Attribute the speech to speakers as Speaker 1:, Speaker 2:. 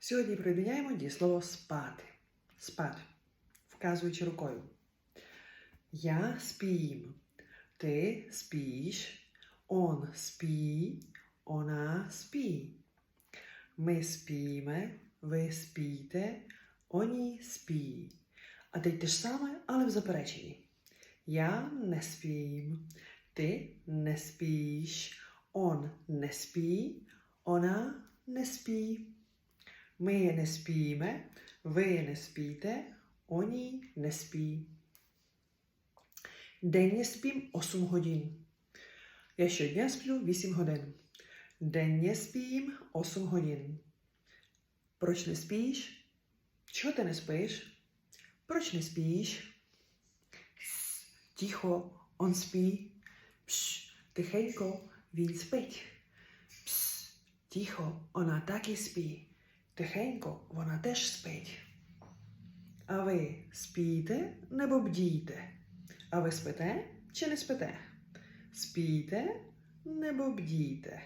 Speaker 1: Сьогодні приміняємо дієслово спати. Спати, вказуючи рукою. Я спім. Ти спиш. Он спі. Вона спі. Ми спіме. Ви спіте. Оні спі. А teď те ж саме, але в запереченні. Я не спім. Ти не спиш. Он не спí. Вона не спí. Ми не спіме, ви не спіте, оні не спí. Денně спím 8 годин. Я щодня сплю 8 годин. Денně спím 8 годин. Проч не спиш? Чого ти не спиш? Проч не спиш? С, Тихо, он спí. Пш, тихенько, він спить. Пс, тихо, вона так і спить. Тихенько, вона теж спить. А ви спіте небо бдійте? А ви спите чи не спите? Спійте небо бдійте.